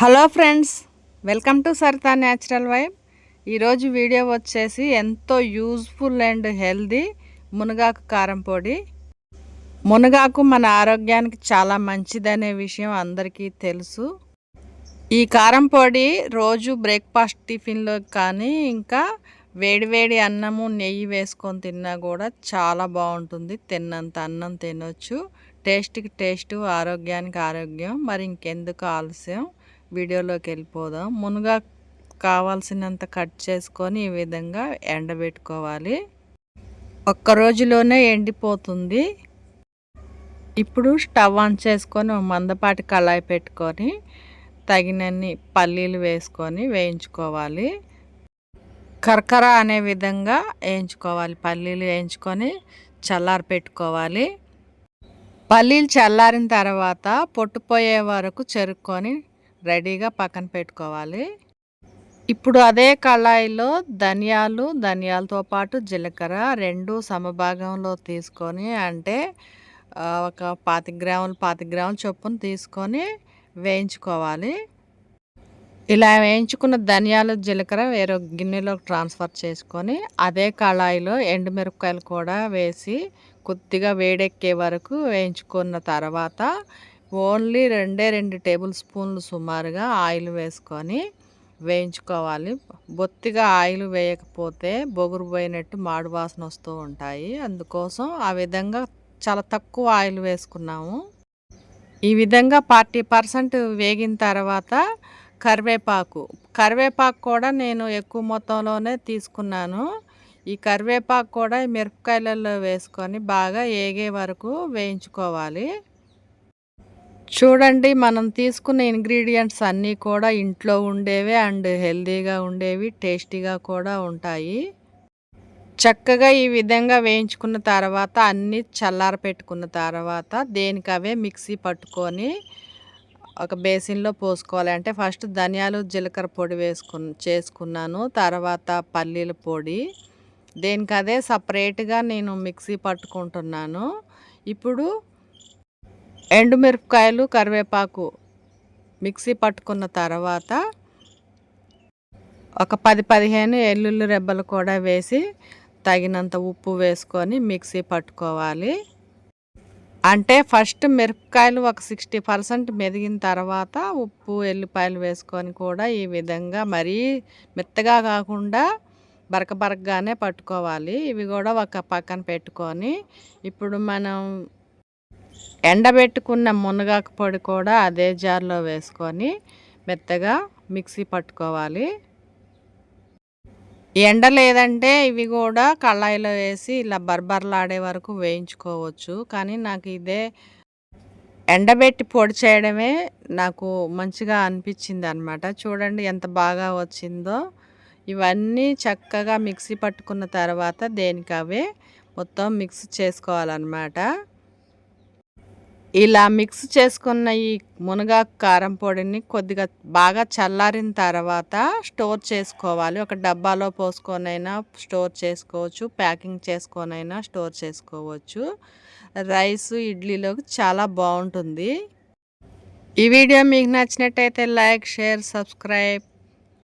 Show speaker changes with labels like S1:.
S1: Hello friends welcome to Sarita natural vibe. ఈరోజు video వచ్చేసి ఎంతో యూజ్ఫుల్ అండ్ హెల్దీ మునగాకు కారం పొడి. మునగాకు మన ఆరోగ్యానికి చాలా మంచిదనే విషయం అందరికీ తెలుసు. ఈ కారం పొడి రోజు బ్రేక్ఫాస్ట్ టిఫిన్లో కానీ ఇంకా వేడివేడి అన్నము నెయ్యి వేసుకొని తిన్నా కూడా చాలా బాగుంటుంది. తిన్నంత అన్నం తినొచ్చు. టేస్ట్కి టేస్ట్ ఆరోగ్యానికి ఆరోగ్యం. మరి ఇంకెందుకు ఆలస్యం? వీడియోలోకి వెళ్ళిపోదాం. మునగా కావాల్సినంత కట్ చేసుకొని ఈ విధంగా ఎండబెట్టుకోవాలి. ఒక్క రోజులోనే ఎండిపోతుంది. ఇప్పుడు స్టవ్ ఆన్ చేసుకొని మందపాటి కళాయి పెట్టుకొని తగినన్ని పల్లీలు వేసుకొని వేయించుకోవాలి. కర్కర అనే విధంగా వేయించుకోవాలి. పల్లీలు వేయించుకొని చల్లారి పెట్టుకోవాలి. పల్లీలు చల్లారిన తర్వాత పొట్టుపోయే వరకు చెరుక్కొని రెడీగా పక్కన పెట్టుకోవాలి. ఇప్పుడు అదే కళాయిలో ధనియాలు ధనియాలతో పాటు జీలకర్ర రెండు సమభాగంలో తీసుకొని అంటే ఒక పాతి గ్రాములు పాతి గ్రాముల చొప్పున తీసుకొని వేయించుకోవాలి. ఇలా వేయించుకున్న ధనియాలు జీలకర్ర వేరే గిన్నెలోకి ట్రాన్స్ఫర్ చేసుకొని అదే కళాయిలో ఎండుమిరపకాయలు కూడా వేసి కొద్దిగా వేడెక్కే వరకు వేయించుకున్న తర్వాత ఓన్లీ రెండే రెండు టేబుల్ స్పూన్లు సుమారుగా ఆయిల్ వేసుకొని వేయించుకోవాలి. బొత్తిగా ఆయిల్ వేయకపోతే బొగురు పోయినట్టు మాడు వాసన వస్తూ ఉంటాయి. అందుకోసం ఆ విధంగా చాలా తక్కువ ఆయిల్ వేసుకున్నాము. ఈ విధంగా ఫార్టీ పర్సెంట్ వేగిన తర్వాత కరివేపాకు. కరివేపాకు కూడా నేను ఎక్కువ మొత్తంలోనే తీసుకున్నాను. ఈ కరివేపాకు కూడా మిరపకాయలలో వేసుకొని బాగా ఏగే వరకు వేయించుకోవాలి. చూడండి మనం తీసుకున్న ఇంగ్రీడియంట్స్ అన్నీ కూడా ఇంట్లో ఉండేవి అండ్ హెల్తీగా ఉండేవి టేస్టీగా కూడా ఉంటాయి. చక్కగా ఈ విధంగా వేయించుకున్న తర్వాత అన్నీ చల్లార పెట్టుకున్న తర్వాత దేనికి అవే మిక్సీ పట్టుకొని ఒక బేసిన్లో పోసుకోవాలి. అంటే ఫస్ట్ ధనియాలు జీలకర్ర పొడి వేసుకు చేసుకున్నాను తర్వాత పల్లీల పొడి. దేనికి అదే సపరేట్గా నేను మిక్సీ పట్టుకుంటున్నాను. ఇప్పుడు ఎండుమిరపకాయలు కరివేపాకు మిక్సీ పట్టుకున్న తర్వాత ఒక పది పదిహేను ఎల్లుల్లి రెబ్బలు కూడా వేసి తగినంత ఉప్పు వేసుకొని మిక్సీ పట్టుకోవాలి. అంటే ఫస్ట్ మిరపకాయలు ఒక సిక్స్టీ పర్సెంట్ మెదిగిన తర్వాత ఉప్పు ఎల్లిపాయలు వేసుకొని కూడా ఈ విధంగా మరీ మెత్తగా కాకుండా బరక బరకగానే పట్టుకోవాలి. ఇవి కూడా ఒక పక్కన పెట్టుకొని ఇప్పుడు మనం ఎండబెట్టుకున్న మునగాకు పొడి కూడా అదే జార్లో వేసుకొని మెత్తగా మిక్సీ పట్టుకోవాలి. ఎండ లేదంటే ఇవి కూడా కళాయిలో వేసి ఇలా బర్బర్లాడే వరకు వేయించుకోవచ్చు. కానీ నాకు ఇదే ఎండబెట్టి పొడి చేయడమే నాకు మంచిగా అనిపించింది అనమాట చూడండి ఎంత బాగా వచ్చిందో. ఇవన్నీ చక్కగా మిక్సీ పట్టుకున్న తర్వాత దేనికి అవే మొత్తం మిక్స్ చేసుకోవాలన్నమాట. ఇలా మిక్స్ చేసుకున్న ఈ మునగాకు కారం పొడిని కొద్దిగా బాగా చల్లారిన తర్వాత స్టోర్ చేసుకోవాలి. ఒక డబ్బాలో పోసుకొనైనా స్టోర్ చేసుకోవచ్చు. ప్యాకింగ్ చేసుకొనైనా స్టోర్ చేసుకోవచ్చు. రైస్ ఇడ్లీలోకి చాలా బాగుంటుంది. ఈ వీడియో మీకు నచ్చినట్టయితే లైక్ షేర్ సబ్స్క్రైబ్